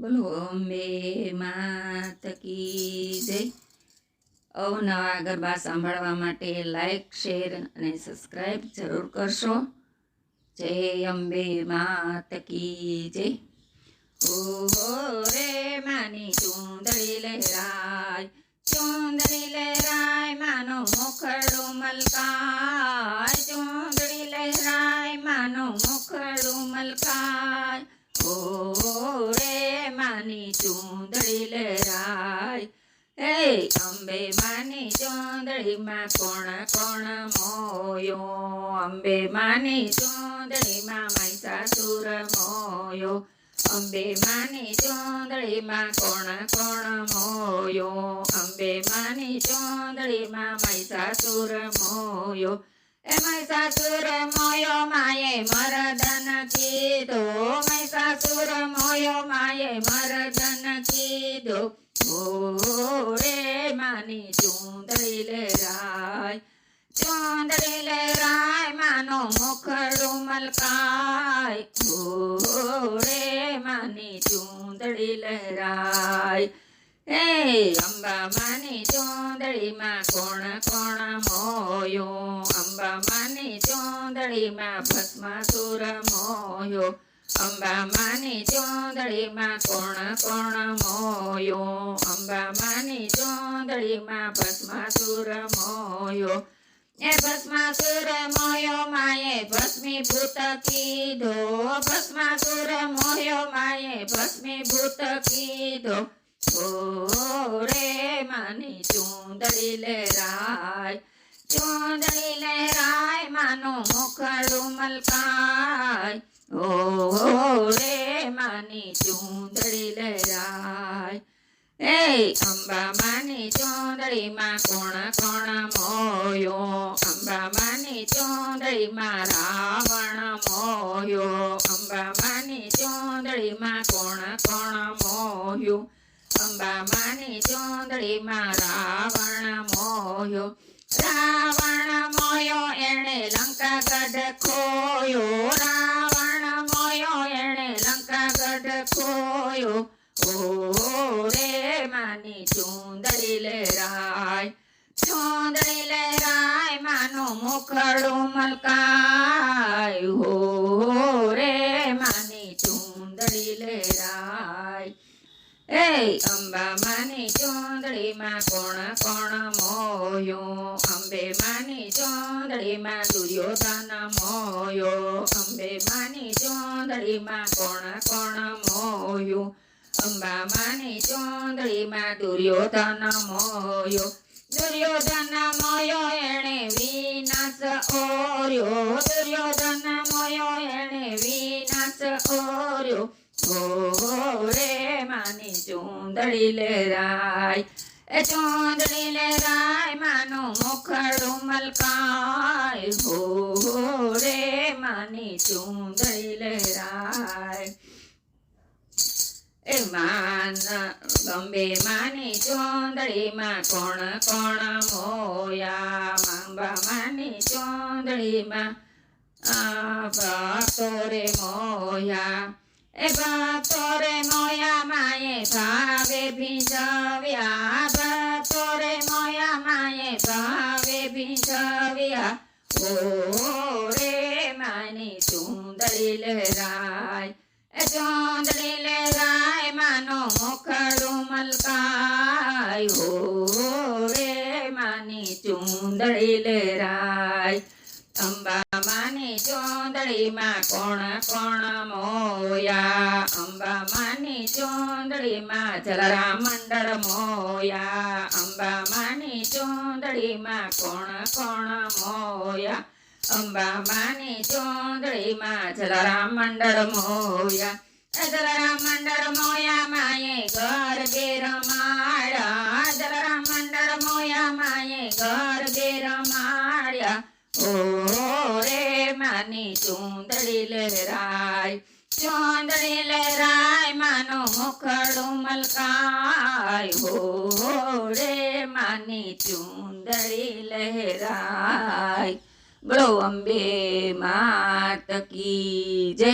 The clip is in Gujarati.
બોલો અંબે માત કી જય. અવનવા ગરબા સાંભળવા માટે લાઈક શેર અને સબસ્ક્રાઈબ જરૂર કરશો. જય અંબે માત કી જય. ઓહો રે, માની ચૂંદડી લહેરાય. ચૂંદડી લહેરાય, માનો મોખડું મલકાય. ચૂંદડી લહેરાય, માનો મોખડું મલકાય. ઓ હે અંબે માની ચોંદડીમાં કોણ કોણ મોયો? અંબે માની ચૂંદડીમાં મહિષાસુર મોયો. અંબે માની ચોંદડીમાં કોણ કોણ મોયો? અંબે માની ચૂંદડીમાં મહિષાસુર મોયો. એ મહિષાસુર મોયો માયે મરદન કીધો. મહિષાસુર મોયો માયે મરદન કીધો. રે માની ચૂંદડી લેરાય ચૂંદડી લેરાય માનો મુખડું મલકાય રે માની ચૂંદડી લહેરાય હે અંબા માની ચૂંદડીમાં કોણ કોણ મોયો અંબા માની ચૂંદડીમાં ભસ્માસુર મોયો અંબા માની ચૂંદડીમાં કોણ કોણ મોયો અંબા ચોંદડીમાં ભસ્માસુર મોયો. એ ભસ્માસુર મોયો માયે ભસ્મી ભૂત કીધો ભસ્માસુર મોયો માયે ભસ્મી ભૂત કીધો ઓ રે માની ચૂંદડી લહેરાય ચૂંદડી લહેરાય માનો મુખડું મલકાય ઓ રે માની ચૂંદડી લહેરાય એ અંબા માની ચૂંદડીમાં કોણ કોણ મોયો? અંબાબાની ચોંદડીમાં રાવણ મોયો. અંબાબાની ચોંદડીમાં કોણ કોણ મોયો? અંબાબાની ચૂંદડીમાં રાવણ મોયો. રાવણ મોયો, એણે લંકા ગઢ ખોયો. રાવણ મોયો, એણે લંકા ગઢ ખોયો. ઓ રે માની ચૂંદડી લહેરાય ચૂંદડી લહેરાય માનું મુખડું મલકાય. હો રે માની ચૂંદડી લહેરાય એ અંબા માની ચૂંદડીમાં કોણ કોણ મોયો? અંબે માની ચૂંદડીમાં દુર્યોધન મોયો. અંબે માની ચૂંદડીમાં કોણ કોણ મોયો? અંબા માની ચૂંદડીમાં દુર્યોધન મોયો દુર્યોધન મોયો એણે વિનાશ ઓર્યો. દુર્યોધન મોયો એણે વિનાશ ઓર્યો. રે માની ચૂંદડી લેરાય. એ ચૂંદડી લેરાય માનું મુખડું મલકાય હો રે માની ચૂંદડી લેરાય. એ માન ગંબે માની ચોંદડીમાં કોણ કોણ મોયા? માંબા માની ચોંદડીમાં ભક્તો રે મોયા. એ ભક્તો રે મોયા માએ ભાવે ભીંજવ્યા. ભક્તો રે મોયા માએ ભાવે ભીંજવ્યા. ઓ રે માની ચુંદડી લહેરાય એ ચુંદડી લહેરાય મુખડું મલકાય. હો રે માની ચૂંદડી લહેરાય અંબા માની ચોંદડીમાં કોણ કોણ મોયા? અંબા માની ચોંદડીમાં જલરા મંડળ મોયા. અંબા માની ચોંદડીમાં કોણ કોણ મોયા? અંબા માની ચોંદડીમાં જલરા મંડળ મોયા. જલરા મંડળ મોયા ઓ રે માની ચૂંદડી લહેરાય ચૂંદડી લહેરાય માનો મુખડું મલકાય હો રે માની ચૂંદડી લહેરાય બોલો અંબે માત કી જય